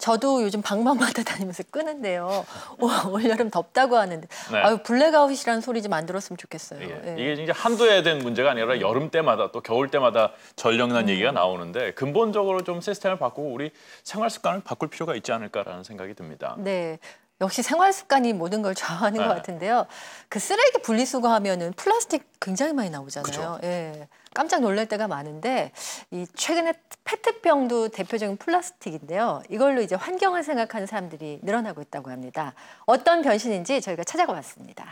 저도 요즘 방방마다 다니면서 끄는데요. 올 여름 덥다고 하는데 네. 아유 블랙아웃이라는 소리 좀 안 들었으면 좋겠어요. 예. 예. 이게 이제 한두 해된 문제가 아니라 여름 때마다 또 겨울 때마다 전력난 얘기가 나오는데 근본적으로 좀 시스템을 바꾸고 우리 생활 습관을 바꿀 필요가 있지 않을까라는 생각이 듭니다. 네. 역시 생활 습관이 모든 걸 좌우하는 네. 것 같은데요. 그 쓰레기 분리수거 하면은 플라스틱 굉장히 많이 나오잖아요. 그죠. 예. 깜짝 놀랄 때가 많은데 이 최근에 페트병도 대표적인 플라스틱인데요. 이걸로 이제 환경을 생각하는 사람들이 늘어나고 있다고 합니다. 어떤 변신인지 저희가 찾아가 봤습니다.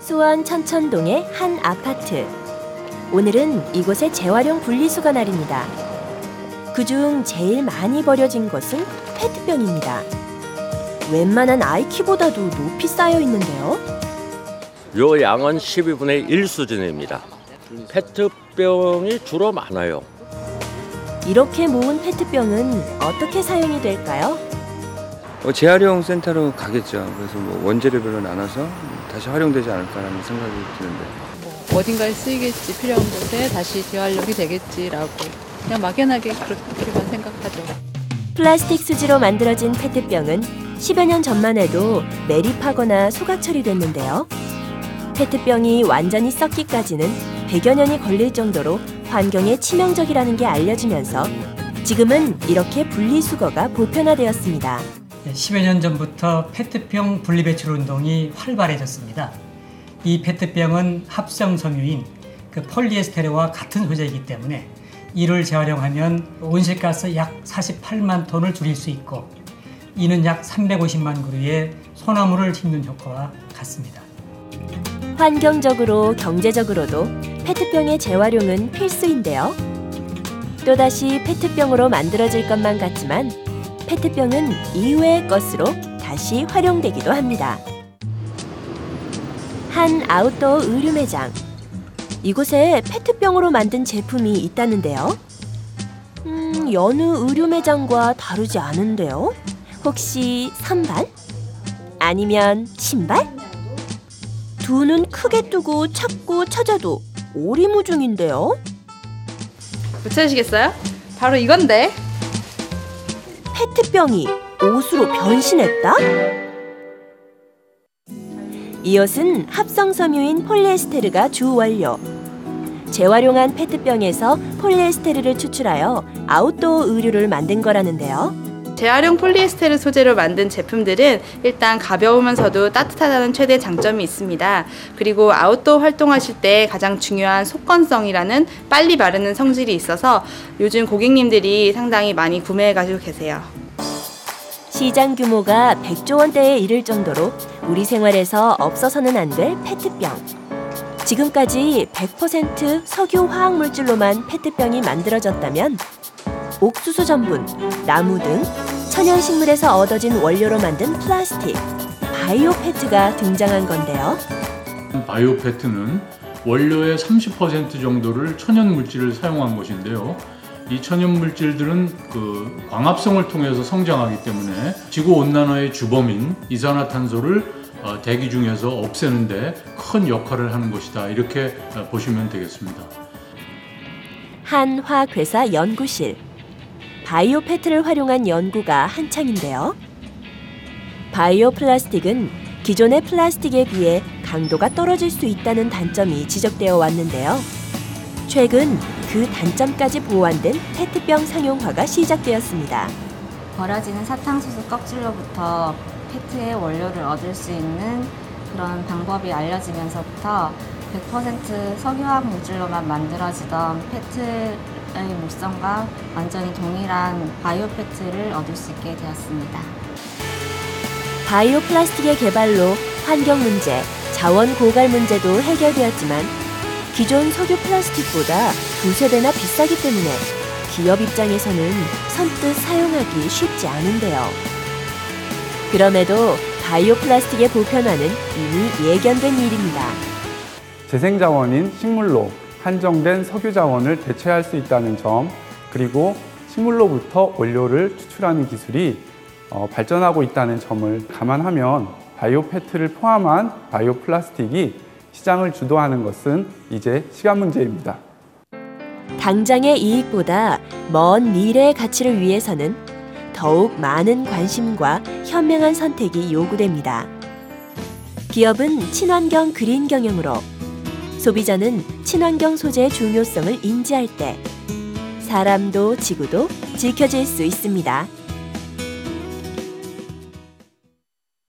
수원 천천동의 한 아파트. 오늘은 이곳의 재활용 분리수거 날입니다. 그중 제일 많이 버려진 것은 페트병입니다. 웬만한 아이키보다도 높이 쌓여 있는데요. 요 양은 12분의 1 수준입니다. 페트병이 주로 많아요. 이렇게 모은 페트병은 어떻게 사용이 될까요? 어, 재활용 센터로 가겠죠. 그래서 뭐 원재료별로 나눠서 다시 활용되지 않을까라는 생각이 드는데 뭐 어딘가에 쓰이겠지 필요한 곳에 다시 재활용이 되겠지라고 그냥 막연하게 그렇게만 생각하죠. 플라스틱 수지로 만들어진 페트병은 10여 년 전만 해도 매립하거나 소각 처리됐는데요. 페트병이 완전히 썩기까지는 100여 년이 걸릴 정도로 환경에 치명적이라는 게 알려지면서 지금은 이렇게 분리수거가 보편화되었습니다. 10여 년 전부터 페트병 분리배출 운동이 활발해졌습니다. 이 페트병은 합성 섬유인 그 폴리에스테르와 같은 소재이기 때문에 이를 재활용하면 온실가스 약 48만 톤을 줄일 수 있고 이는 약 350만 그루의 소나무를 심는 효과와 같습니다. 환경적으로 경제적으로도 페트병의 재활용은 필수인데요. 또다시 페트병으로 만들어질 것만 같지만 페트병은 이외의 것으로 다시 활용되기도 합니다. 한 아웃도어 의류 매장. 이곳에 페트병으로 만든 제품이 있다는데요. 음, 여느 의류 매장과 다르지 않은데요. 혹시 선반? 아니면 신발? 두 눈 크게 뜨고 찾고 찾아도 오리무중인데요. 못 찾으시겠어요? 바로 이건데. 페트병이 옷으로 변신했다? 이 옷은 합성 섬유인 폴리에스테르가 주 원료. 재활용한 페트병에서 폴리에스테르를 추출하여 아웃도어 의류를 만든 거라는데요. 재활용 폴리에스테르 소재로 만든 제품들은 일단 가벼우면서도 따뜻하다는 최대 장점이 있습니다. 그리고 아웃도어 활동하실 때 가장 중요한 속건성이라는 빨리 마르는 성질이 있어서 요즘 고객님들이 상당히 많이 구매해 가지고 계세요. 시장 규모가 100조 원대에 이를 정도로 우리 생활에서 없어서는 안 될 페트병. 지금까지 100% 석유 화학 물질로만 페트병이 만들어졌다면 옥수수 전분, 나무 등 천연 식물에서 얻어진 원료로 만든 플라스틱, 바이오 페트가 등장한 건데요. 바이오 페트는 원료의 30% 정도를 천연 물질을 사용한 것인데요. 이 천연 물질들은 그 광합성을 통해서 성장하기 때문에 지구 온난화의 주범인 이산화탄소를 어, 대기 중에서 없애는데 큰 역할을 하는 것이다. 이렇게 어, 보시면 되겠습니다. 한 화학회사 연구실. 바이오 페트를 활용한 연구가 한창인데요. 바이오 플라스틱은 기존의 플라스틱에 비해 강도가 떨어질 수 있다는 단점이 지적되어 왔는데요. 최근 그 단점까지 보완된 페트병 상용화가 시작되었습니다. 버려지는 사탕수수 껍질로부터 페트의 원료를 얻을 수 있는 그런 방법이 알려지면서부터 100% 석유화학 물질로만 만들어지던 페트의 물성과 완전히 동일한 바이오 페트를 얻을 수 있게 되었습니다. 바이오 플라스틱의 개발로 환경 문제, 자원 고갈 문제도 해결되었지만 기존 석유 플라스틱보다 두세 배나 비싸기 때문에 기업 입장에서는 선뜻 사용하기 쉽지 않은데요. 그럼에도 바이오 플라스틱의 보편화는 이미 예견된 일입니다. 재생 자원인 식물로 한정된 석유 자원을 대체할 수 있다는 점, 그리고 식물로부터 원료를 추출하는 기술이 어, 발전하고 있다는 점을 감안하면 바이오 페트를 포함한 바이오 플라스틱이 시장을 주도하는 것은 이제 시간 문제입니다. 당장의 이익보다 먼 미래의 가치를 위해서는 더욱 많은 관심과 현명한 선택이 요구됩니다. 기업은 친환경 그린 경영으로 소비자는 친환경 소재의 중요성을 인지할 때 사람도 지구도 지켜질 수 있습니다.